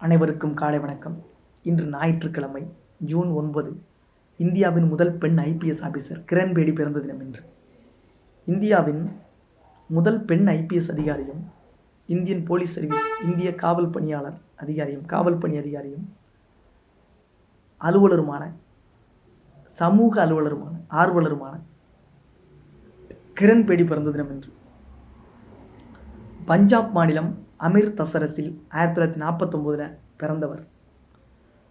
அனைவருக்கும் காலை வணக்கம். இன்று ஞாயிற்றுக்கிழமை ஜூன் ஒன்பது. இந்தியாவின் முதல் பெண் ஐபிஎஸ் ஆஃபீஸர் கிரண்பேடி பிறந்த தினம் இன்று. இந்தியாவின் முதல் பெண் ஐபிஎஸ் அதிகாரியும் இந்தியன் போலீஸ் சர்வீஸ் இந்திய காவல் பணியாளர் அதிகாரியும் காவல் பணி அதிகாரியும் அலுவலருமான சமூக அலுவலருமான ஆர்வலருமான கிரண்பேடி பிறந்த தினம் இன்று. பஞ்சாப் மாநிலம் அமிர்தசரஸில் ஆயிரத்தி தொள்ளாயிரத்தி நாற்பத்தொம்போதில் பிறந்தவர்.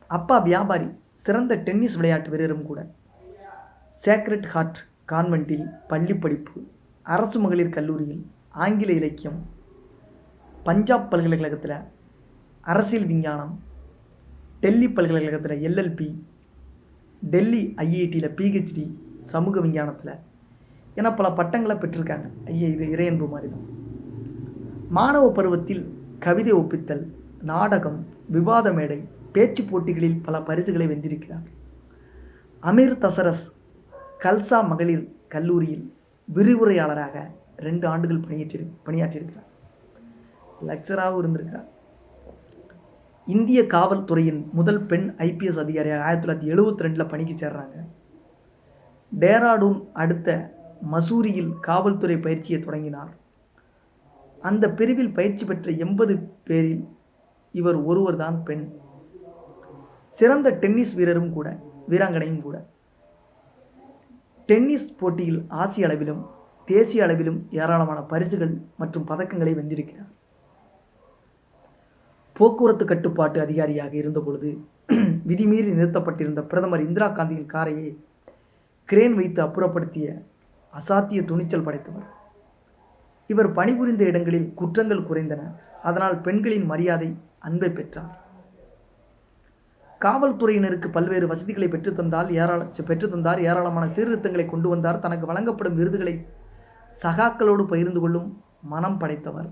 அப்பா வியாபாரி சிறந்த டென்னிஸ் விளையாட்டு வீரரும் கூட. சேக்ரெட் ஹார்ட் கான்வென்ட்டில் பள்ளி படிப்பு அரசு மகளிர் கல்லூரியில் ஆங்கில இலக்கியம் பஞ்சாப் பல்கலைக்கழகத்தில் அரசியல் விஞ்ஞானம் டெல்லி பல்கலைக்கழகத்தில் எல்எல்பி டெல்லி ஐஐடியில் பிஹெச்டி சமூக விஞ்ஞானத்தில். என பல பட்டங்களை பெற்றிருக்காங்க. ஐயா இது இறையன்பு மாதிரி தான் மாணவ பருவத்தில் கவிதை ஒப்பித்தல் நாடகம் விவாத மேடை பேச்சு போட்டிகளில் பல பரிசுகளை வென்றிருக்கிறார். அமீர் தசரஸ் கல்சா மகளிர் கல்லூரியில் விரிவுரையாளராக ரெண்டு ஆண்டுகள் பணியேற்றி பணியாற்றியிருக்கிறார். லெக்சராகவும் இருந்திருக்கிறார். இந்திய காவல்துறையின் முதல் பெண் ஐபிஎஸ் அதிகாரியாக ஆயிரத்தி தொள்ளாயிரத்தி எழுபத்தி ரெண்டில் பணிக்கு சேர்றாங்க. டேராடூன் அடுத்த மசூரியில் காவல்துறை பயிற்சியை தொடங்கினார். அந்த பிரிவில் பயிற்சி பெற்ற எண்பது பேரில் இவர் ஒருவர் தான் பெண். சிறந்த டென்னிஸ் வீரரும் கூட வீராங்கனையும் கூட. டென்னிஸ் போட்டியில் ஆசிய அளவிலும் தேசிய அளவிலும் ஏராளமான பரிசுகள் மற்றும் பதக்கங்களை வென்றிருக்கிறார். போக்குவரத்து கட்டுப்பாட்டு அதிகாரியாக இருந்தபொழுது விதிமீறி நிறுத்தப்பட்டிருந்த பிரதமர் இந்திரா காந்தியின் காரையை கிரேன் வைத்து அப்புறப்படுத்திய அசாத்திய துணிச்சல் படைத்தவர். இவர் பணிபுரிந்த இடங்களில் குற்றங்கள் குறைந்தன. அதனால் பெண்களின் மரியாதை அன்பை பெற்றார். காவல்துறையினருக்கு பல்வேறு வசதிகளை பெற்றுத்தந்தால் ஏராள பெற்றுத்தந்தார் ஏராளமான சீர்திருத்தங்களை கொண்டு வந்தார். தனக்கு வழங்கப்படும் விருதுகளை சகாக்களோடு பகிர்ந்து கொள்ளும் மனம் படைத்தவர்.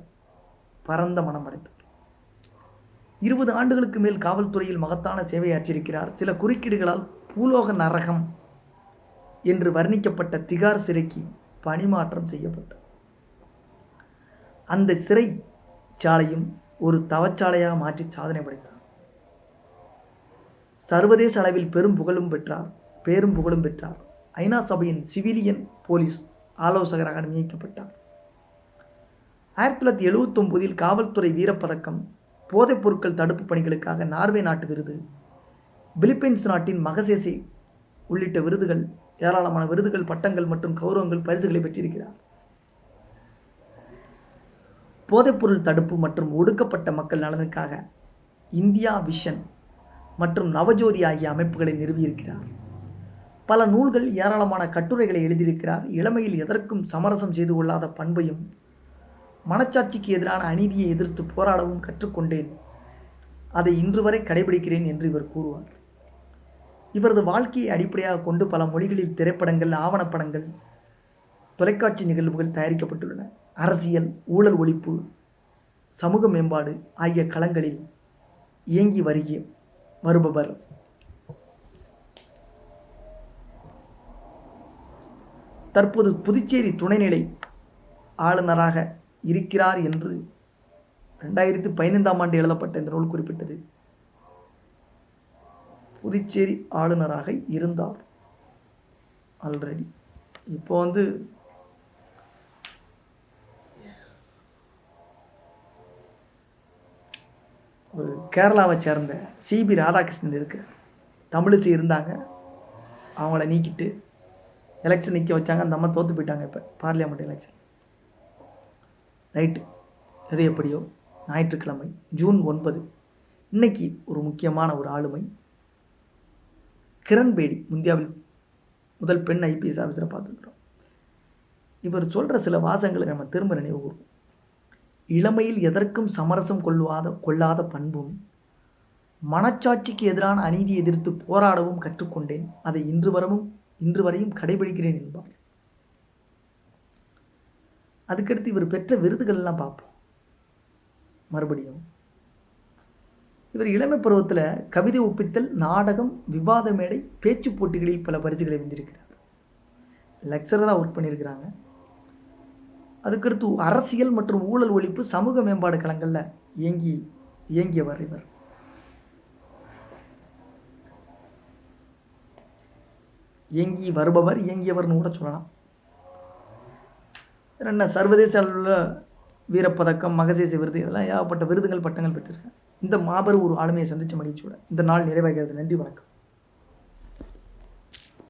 பரந்த மனம் படைத்தவர். இருபது ஆண்டுகளுக்கு மேல் காவல்துறையில் மகத்தான சேவையாற்றியிருக்கிறார். சில குறுக்கீடுகளால் பூலோக நரகம் என்று வர்ணிக்கப்பட்ட திகார் சிறைக்கு பணிமாற்றம் செய்யப்பட்டார் அந்த சிறை சாலையும் ஒரு தவச்சாலையாக மாற்றி சாதனை படைத்தார். சர்வதேச அளவில் பெரும் புகழும் பெற்றார் பேரும் புகழும் பெற்றார். ஐநா சபையின் சிவிலியன் போலீஸ் ஆலோசகராக நியமிக்கப்பட்டார் ஆயிரத்தி தொள்ளாயிரத்தி எழுபத்தொம்போதில் காவல்துறை வீரப்பதக்கம் போதைப் பொருட்கள் தடுப்பு பணிகளுக்காக நார்வே நாட்டு விருது பிலிப்பைன்ஸ் நாட்டின் மகசேசி உள்ளிட்ட விருதுகள் ஏராளமான விருதுகள் பட்டங்கள் மற்றும் கௌரவங்கள் பரிசுகளை பெற்றிருக்கிறார். போதைப்பொருள் தடுப்பு மற்றும் ஒடுக்கப்பட்ட மக்கள் நலனுக்காக இந்தியா விஷன் மற்றும் நவஜோதி ஆகிய அமைப்புகளை நிறுவியிருக்கிறார். பல நூல்கள் ஏராளமான கட்டுரைகளை எழுதியிருக்கிறார். இளமையில் எதற்கும் சமரசம் செய்து கொள்ளாத பண்பையும் மனச்சாட்சிக்கு எதிரான அநீதியை எதிர்த்து போராடவும் கற்றுக்கொண்டேன். அதை இன்று வரை கடைபிடிக்கிறேன் என்று இவர் கூறுவார். இவரது வாழ்க்கையை அடிப்படையாக கொண்டு பல மொழிகளில் திரைப்படங்கள் ஆவணப்படங்கள் தொலைக்காட்சி நிகழ்வுகள் தயாரிக்கப்பட்டுள்ளன. அரசியல் ஊழல் ஒழிப்பு சமூக மேம்பாடு ஆகிய களங்களில் இயங்கி வருகிய வருபவர். தற்போது புதுச்சேரி துணைநிலை ஆளுநராக இருக்கிறார் என்று ரெண்டாயிரத்தி பதினைந்தாம் ஆண்டு எழுதப்பட்ட இந்த நூல் குறிப்பிட்டது. புதுச்சேரி ஆளுநராக இருந்தார். ஆல்ரெடி இப்போ வந்து ஒரு கேரளாவை சேர்ந்த சிபி ராதாகிருஷ்ணன் இருக்கு. தமிழிசை இருந்தாங்க. அவங்கள நீக்கிட்டு எலெக்ஷன் நிற்க வச்சாங்க. அந்த அம்மா தோற்று போயிட்டாங்க இப்போ. பார்லிமெண்ட் எலெக்ஷன் ரைட்டு எது எப்படியோ ஞாயிற்றுக்கிழமை ஜூன் ஒன்பது. இன்னைக்கு ஒரு முக்கியமான ஒரு ஆளுமை. கிரண்பேடி இந்தியாவில் முதல் பெண் ஐபிஎஸ் ஆஃபீஸரை பார்த்துருக்குறோம். இவர் சொல்கிற சில வாசங்களை நம்ம திரும்ப நினைவு கூறுவோம். இளமையில் எதற்கும் சமரசம் கொள்ளாத கொள்ளாத பண்பும் மனச்சாட்சிக்கு எதிரான அநீதியை எதிர்த்து போராடவும் கற்றுக்கொண்டேன். அதை இன்று வரவும் இன்று வரையும் கடைபிடிக்கிறேன் என்பார். அதுக்கடுத்து இவர் பெற்ற விருதுகள்லாம் பார்ப்போம். மறுபடியும். இவர் இளமை பருவத்தில் கவிதை ஒப்பித்தல் நாடகம் விவாத மேடை பேச்சு போட்டிகளில் பல பரிசுகளை வென்றிருக்கிறார். லெக்சரராக ஒர்க் பண்ணியிருக்கிறாங்க. அதுக்கடுத்து அரசியல் மற்றும் ஊழல் ஒழிப்பு சமூக மேம்பாடு களங்களில் இயங்கி இயங்கியவர் இவர். இயங்கி வருபவர் இயங்கியவர்னு கூட சொல்லலாம். என்ன சர்வதேச அளவில் வீரப்பதக்கம் மகசேச விருது இதெல்லாம் ஏகப்பட்ட விருதுகள் பட்டங்கள் பெற்றிருக்கேன். இந்த மாபெரும் ஒரு ஆளுமையை சந்தித்த மகிழ்ச்சியோட இந்த நாள் நிறைவாகிறது நன்றி வணக்கம்.